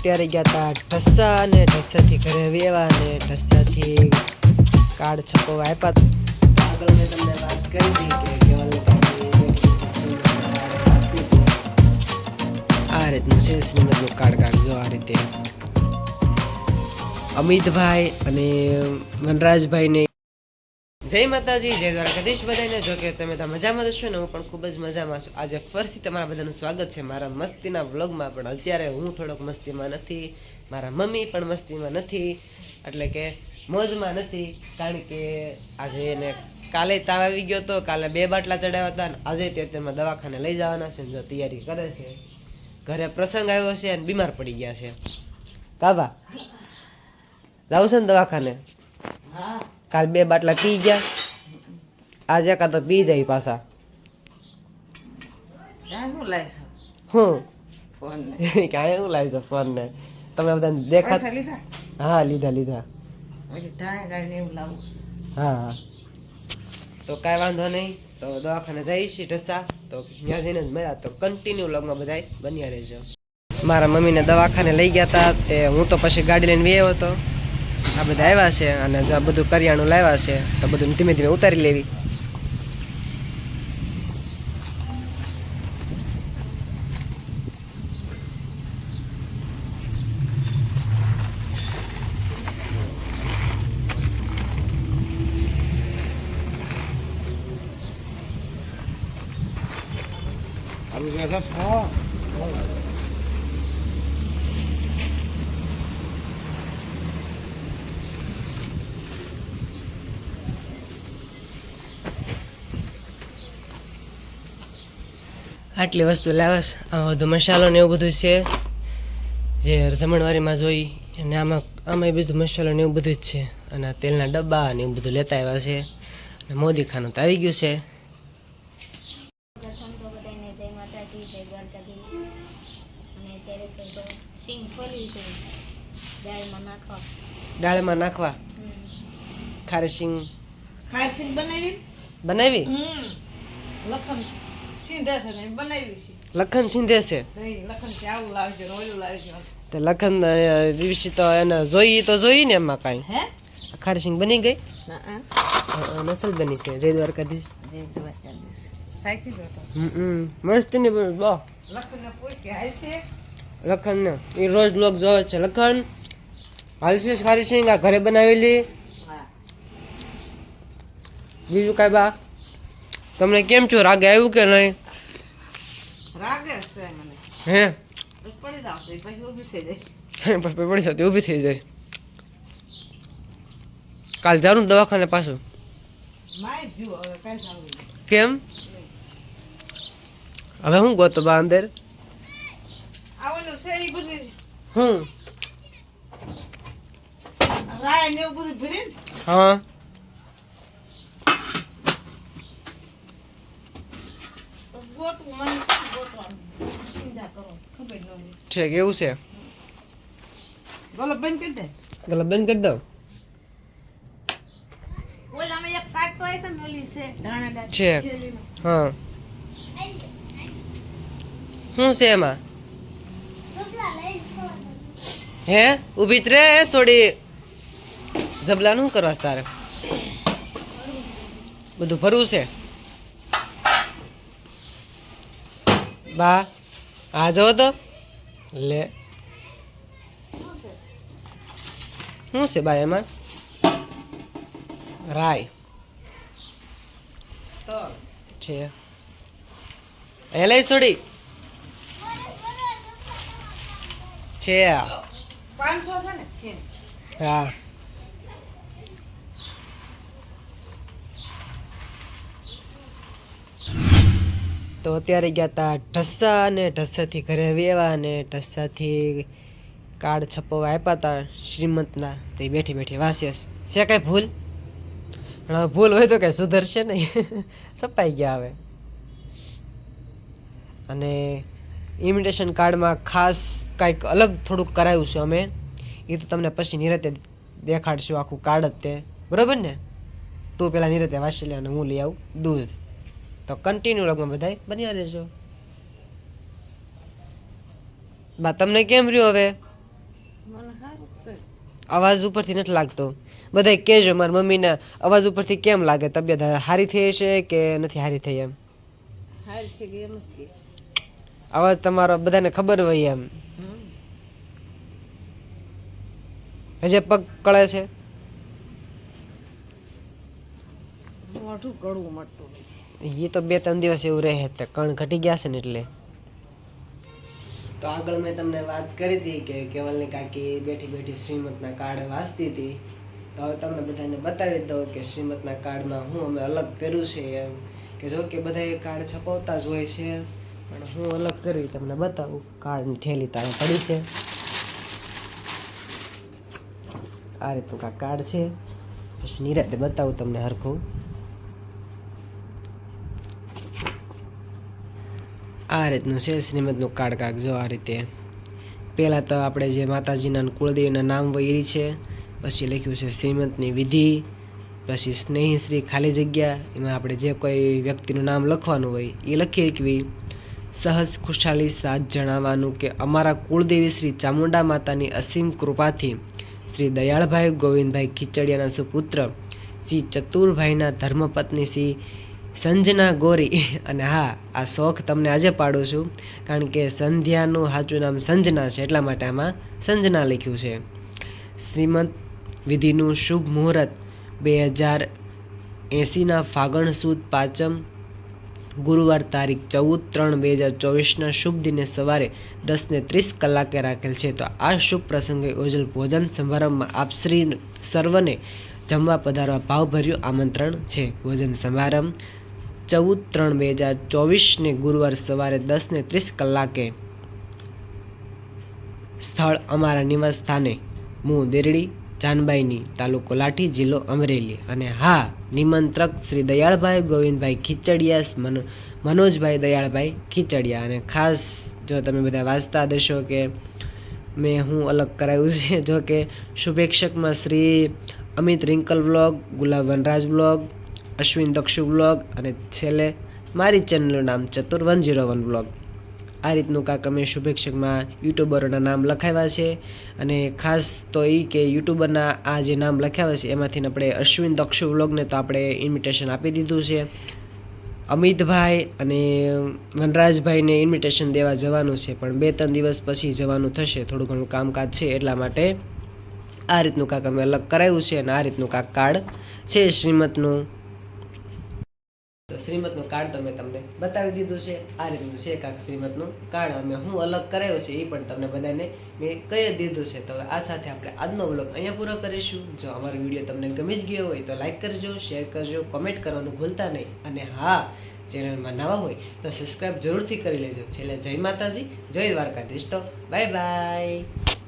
અત્યારે ગયા હતા ઢસ્સા અને ઢસ્સાથી ઘરે વેવા અને ઢસ્સાથી કાર્ડ છપવા આપ્યા. આગળ મેં તમને વાત કરી હતી. આ રીતનું છે શ્રીનગરનું કાર્ડ કાઢજો આ રીતે અમિતભાઈ અને વનરાજભાઈને જય માતાજી, જય દ્વારકાધીશ બધાને. જો કે તમે તો મજામાં જશો ને, હું પણ ખૂબ જ મજામાં છું. આજે ફરીથી તમારા બધાનું સ્વાગત છે મારા મસ્તીના વ્લોગમાં, પણ અત્યારે હું થોડોક મસ્તીમાં નથી. મારા મમ્મી પણ મસ્તીમાં નથી, એટલે કે મોજમાં નથી, કારણ કે આજે એને કાલે તાવ આવી ગયો હતો કાલે બે બાટલા ચડાવ્યા હતા અને આજે તે તેમાં દવાખાને લઈ જવાના છે જો તૈયારી કરે છે. ઘરે પ્રસંગ આવ્યો છે અને બીમાર પડી ગયા છે. કાબા જાવ છે ને દવાખાને? કાલ બે બાટલા પી ગયા. આજે કાં તો પી જાય પાછા. હું? કાંઈ એવું લાવી છે ફોન ને તમે બધાને દેખા હા લીધા લીધા. હા હા. તો કાંઈ વાંધો નહીં. તો દવાખાને જઈએ છીએ ઢસા. તો ત્યાં જઈને જ મળ્યા. તો કન્ટિન્યુ લગમાં બધા બન્યા રહેજો. મારા મમ્મીને દવાખાને લઈ ગયા હતા તે હું તો પછી ગાડી લઈને વ્યવ હતો. આ બધા આવ્યા છે અને આ બધું કરિયાણું લાવ્યા છે તો બધું ધીમે ધીમે ઉતારી લેવી. આટલી વસ્તુ લાવસ આ બધું મસાલો ને એવું બધું છે. જે જમણવારીમાં જોઈ અને આમાં આમાં બધું મસાલો ને એવું બધું જ છે. અને આ તેલના ડબ્બા ને એવું બધું લેતા આવ્યા છે. અને મોદી ખાનું તો આવી ગયું છે. દાળમાં નાખવા. દાળમાં નાખવા? સિંગ? બનાવી? બનાવી? છે લખન સિંધે છે? તે લખન દિવસે તો એને જોઈ તો જોઈ ને એમાં કાંઈ. હે? ખારી સિંગ બની ગઈ? નસલ બની છે જય દ્વારકાધીશ. જય દ્વારકાધીશ. મસ્તની બહુ લખન ને લખન એ રોજ લોક જોવે છે લખન. હાલશે ખારી સિંગ આ ઘરે બનાવેલી. બીજું કાંઈ બા? તમને કેમ છો? રાગે આવ્યું કે નહીં? રાગે છે મને. હે? પડી જાવ તો પછી ઊભી થઈ જઈશ. પછી પડી શકતી ઊભી થઈ જાય. કાલ જારું દવાખાને પાછું. કેમ? હવે હું ગોતો બા અંદર? હું? હા. કરો. ખબર ન છે કેવું છે? ગલબ બંધ કરી દે. ગલા બંધ કરી દઉં ઓલામાં એક કાટતો હોય તો ને છે ધાણા છે. હા. શું છે એમાં? હે? ઊભી જ રે સોડી. જબલા કરવા તારે? બધું ભરવું છે? બા. આ જો તો. લે. શું છે ભાઈ એમાં? રાય. છે. એ લઈ છોડી. છે પાંચસો છે ને? હા. તો અત્યારે ગયા હતા ઢસ્સા અને ઢસ્સાથી ઘરે વેવા અને ઢસ્સાથી કાર્ડ છપવા આપ્યા હતા શ્રીમંતના. તે બેઠી બેઠી વાંચે છે કાંઈ ભૂલ? હવે ભૂલ હોય તો કાંઈ સુધરશે નહીં. સપાઈ ગયા હવે. અને ઇમિટેશન કાર્ડમાં ખાસ કાંઈક અલગ થોડુંક કરાયું છે અમે. એ તો તમને પછી નિરાતે દેખાડશું આખું કાર્ડ જ તે. બરાબર ને? તું પેલા નિરાતે વાંચી લે અને હું લઈ આવું. દૂધ. તો કન્ટિન્યુ લગમાં બધાય. બન્યા રહેજો. બા તમને કેમ રહ્યું હવે? અવાજ ઉપરથી નથી લાગતો. બધા કહેજો મારી મમ્મીના અવાજ ઉપરથી કેમ લાગે? તબિયત હારી થઈ છે કે નથી હારી થઈ એમ? અવાજ તમારો બધાને ખબર હોય એમ. હજે પગ કળે છે? મોઢું કડવું મળતું નથી. છે એ તો બે ત્રણ દિવસ એવું રહે તે કણ ઘટી ગયા છે ને એટલે. તો આગળ મેં તમને વાત કરી હતી કે કેવલની કાકી બેઠી બેઠી શ્રીમતના કાર્ડ વાંચતી હતી તો હવે તમને બધાને બતાવી દઉં કે શ્રીમતના કાર્ડમાં હું અમે અલગ કર્યું છે એમ. કે જો કે બધા એ કાર્ડ છપાવતા જ હોય છે. પણ હું અલગ કર્યું તમને બતાવું. કાર્ડની ઠેલી તારે પડી છે. આ રીતનું કાંઈ કાર્ડ છે. પછી નિરાતે બતાવું તમને હરખું. આ રીતનું છે, શ્રીમદનું કાર્ડ કાગજો આ રીતે. પહેલાં તો આપણે જે માતાજીના કુળદેવીના નામ વૈરી છે, પછી લખ્યું છે શ્રીમદની વિધિ, પછી સ્નેહીશ્રી ખાલી જગ્યા, એમાં આપણે જે કોઈ વ્યક્તિનું નામ લખવાનું હોય એ લખી શકવી સહજ ખુશાલી સાથ જણાવવાનું કે અમારા કુળદેવી શ્રી ચામુંડા માતાની અસીમ કૃપાથી શ્રી દયાળભાઈ ગોવિંદભાઈ ખીચડિયાના સુપુત્ર, શ્રી ચતુરભાઈના ધર્મપત્ની શ્રી સંજના ગોરી. અને હા, આ શોખ તમને આજે પાડું છું, કારણ કે સંધ્યાનું સાચું નામ સંજના છે, એટલા માટે આમાં સંજના લખ્યું છે. શ્રીમંત વિધિનું શુભ મુહૂર્ત, બે હજાર એંસીના ફાગણ સુદ પાંચમ ગુરુવાર તારીખ ચૌદ ત્રણ બે હજાર ચોવીસના શુભ દિને સવારે દસને ત્રીસ કલાકે રાખેલ છે. તો આ શુભ પ્રસંગે યોજેલ ભોજન સમારંભમાં આપ શ્રી સર્વને જમવા પધારવા ભાવભર્યું આમંત્રણ છે. ભોજન સમારંભ ચૌદ ત્રણ બે હજાર ચોવીસને ગુરુવાર સવારે દસને ત્રીસ કલાકે સ્થળ અમારા નિવાસ સ્થાને મું દેરડી જાનબાઈની તાલુકો લાઠી જિલ્લો અમરેલી. અને હા, નિમંત્રક શ્રી દયાળભાઈ ગોવિંદભાઈ ખીચડિયા મનો, મનોજભાઈ દયાળભાઈ ખીચડિયા. અને ખાસ જો તમે બધા વાંચતા દેશો કે મેં હું અલગ કરાવ્યું છે, જો કે શુભેક્ષકમાં Shri Amit Rinkal vlog, Gulab Vanraj vlog Ashwin Dakshu blog અને છેલ્લે મારી ચેનલનું નામ ચતુર વન જીરો વન વ્લોગ આ રીતનું કાંક અમે શુભેચ્છકમાં યુટ્યુબરોના નામ લખાવ્યા છે અને ખાસ તો એ કે યુટ્યુબરના આ જે નામ લખાવ્યા છે એમાંથી આપણે અશ્વિન દક્ષુ બ્લોગને તો આપણે ઇન્વિટેશન આપી દીધું છે. અમિતભાઈ અને વનરાજભાઈને ઇન્વિટેશન દેવા જવાનું છે પણ બે ત્રણ દિવસ પછી જવાનું થશે. થોડું ઘણું કામકાજ છે એટલા માટે આ રીતનું કાંક અમે અલગ કરાવ્યું છે અને આ રીતનું કાંક કાર્ડ છે શ્રીમતનું. કાર્ડ તો મેં તમને બતાવી દીધું છે. આ રીતનું છે કાક શ્રીમતનું કાર્ડ. અમે હું અલગ કરાયો છે એ પણ તમને બધાને મેં કહી દીધું છે. તો આ સાથે આપણે આજનો બ્લોગ અહીંયા પૂરો કરીશું. જો અમારો વીડિયો તમને ગમી જ ગયો હોય તો લાઈક કરજો, શેર કરજો, કોમેન્ટ કરવાનું ભૂલતા નહીં. અને હા, ચેનલમાં નવા હોય તો સબસ્ક્રાઈબ જરૂરથી કરી લેજો. છેલ્લે જય માતાજી, જય દ્વારકાધીશ. તો બાય બાય.